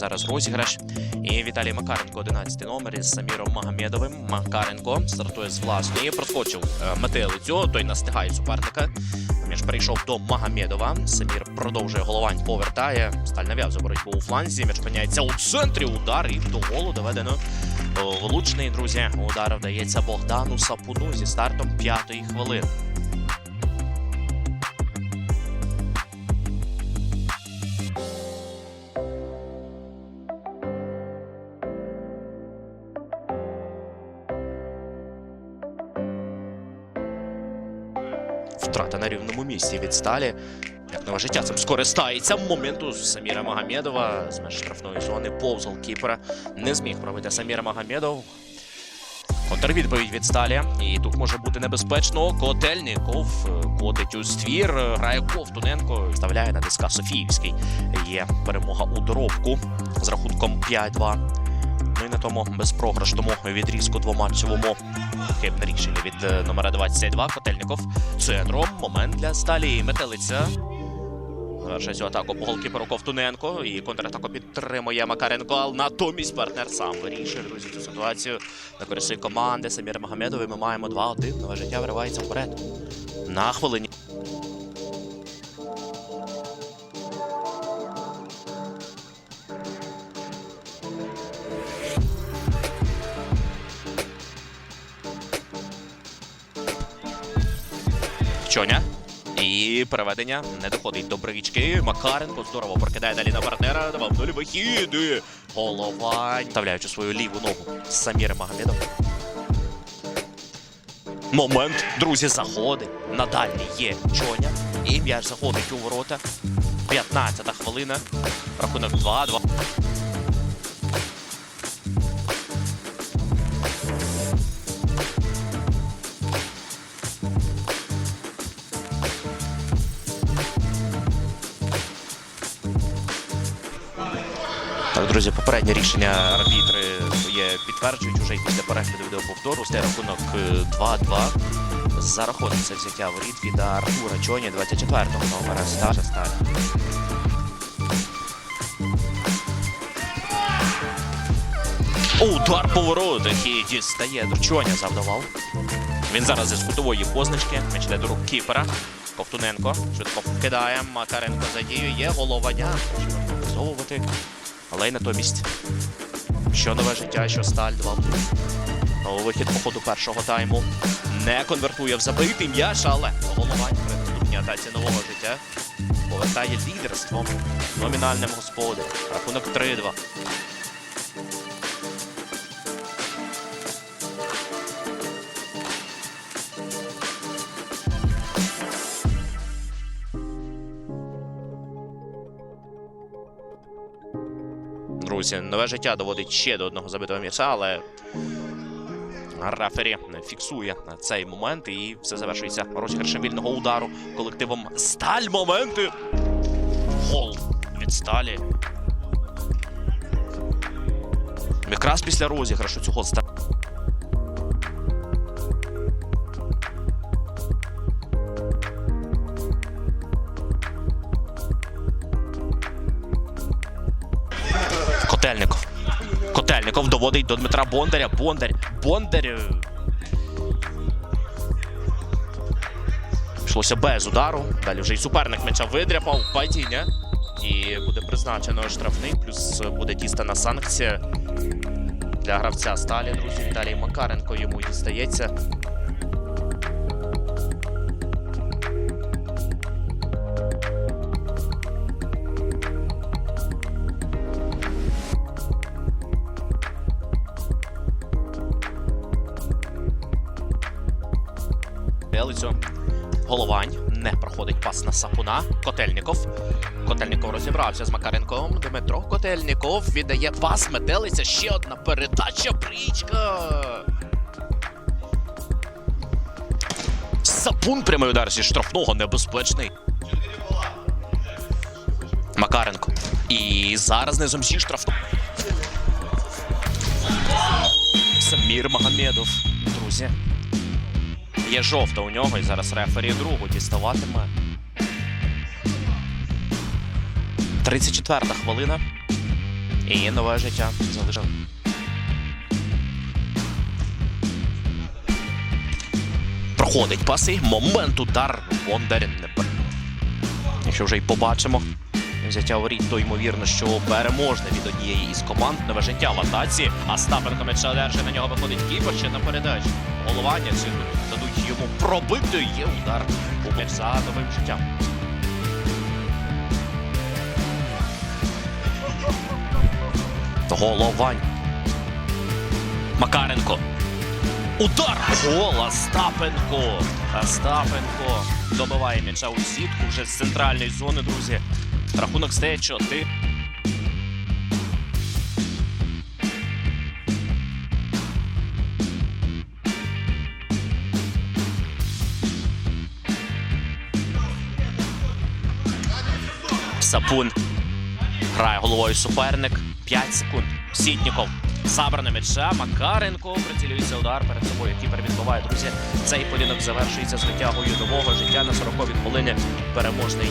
Зараз розіграш. І Віталій Макаренко, 11 номер із Саміром Магомедовим. Макаренко стартує з власної. Проскочив е, метелицю. Той настигає суперника. Між перейшов до Магомедова. Самір продовжує головань, повертає. Сталь нав'язує боротьбу у фланзі. М'яч опиняється у центрі. Удар і до голу доведено. Влучний, друзі. Удар вдається Богдану Сапуну зі стартом п'ятої хвилини. Втрата на рівному місці від сталі. Як нове життя цим скористається моменту Саміра Магомедова з меж штрафної зони повз голкіпера. Не зміг пробити Самір Магомедов. Контрвідповідь від сталі. І тут може бути небезпечно. Котельников е, котить у ствір. е, Грає Ковтуненко. Вставляє на диска Софіївський. Є перемога у доробку з рахунком 5-2. Ну і на тому безпрограшному відрізку двоматчевому. Хибне рішення від е, номера 22 Котельников. Центром момент для сталі метелиця. Завершує цю атаку по голкіперу Ковтуненко. І контратаку підтримує Макаренко. Але натомість партнер сам вирішує друзі цю ситуацію на користь команди Саміра Магомедова. Ми маємо 2-1. Нове життя виривається вперед. На хвилині. Чоня. І переведення не доходить до брички. Макаренко здорово прокидає далі на партнера. Давав нуль вихід. Голова. Вставляючи свою ліву ногу з Саміром Магомедом. Момент, друзі, заходить. На дальній є Чоня. І м'яч заходить у ворота. 15 хвилина. Рахунок 2-2. Так, друзі, попереднє рішення арбітри є підтверджують уже після перегляду відеоповтору. Стає рахунок е, 2-2. За рахунок це взяття воріт від Артура Чоні 24-го номера стажа сталі. Удар по воротах і дістає Чоня завдавав. Він зараз із кутової позначки. М'яч йде до рук кіпера. Ковтуненко швидко вкидає. Макаренко задіює. Головання. Організовувати. Але й натомість. Що нове життя, що сталь 2 Новий вихід по ходу першого тайму. Не конвертує в забитий м'яч, але головань при атаці нового життя повертає лідерством номінальним господарем. Рахунок 3-2. Друзі, нове життя доводить ще до одного забитого м'яча, але Рафері фіксує цей момент і все завершується розіграшем вільного удару колективом Сталь. Моменти. Гол від сталі. Якраз після розіграшу цього ста. Котельников. Котельников доводить до Дмитра Бондаря. Бондар. Бондар. е, Пішлося без удару. Далі вже й суперник м'яча видряпав. Падіння. І буде призначено штрафний, плюс буде дістана санкція для гравця сталі, друзі. Віталій Макаренко йому дістається. Елицю. Головань. Не проходить пас на сапуна. Котельников. Котельников розібрався з Макаренком. Дмитро Котельников віддає пас. Метелиця. Ще одна передача. Брічка. Сапун прямий удар зі штрафного небезпечний. Макаренко. І зараз низом зі штрафного. Самір Магомедов. Друзі. Є жовта у нього, і зараз рефері другу діставатиме. 34 хвилина. І нове життя залишив. Проходить паси. Момент удар. Бондар не Якщо вже й побачимо. Взяття воріт, то ймовірно, що переможне від однієї із команд нове життя в атаці. Остапенко м'яча держить, на нього виходить кіпер ще на передачі. Головання чи дадуть йому пробити. Є удар. У за новим життям. Головань. Макаренко. Удар! Гол Остапенко. Остапенко добиває м'яча у сітку вже з центральної зони, друзі. Рахунок стає 4. Сапун грає головою суперник. 5 секунд. Сітніков. Забране м'яча. Макаренко прицілюється удар перед собою. Кіпер відбуває. Друзі, цей поєдинок завершується з витягою нового життя на 40-й хвилині. Переможний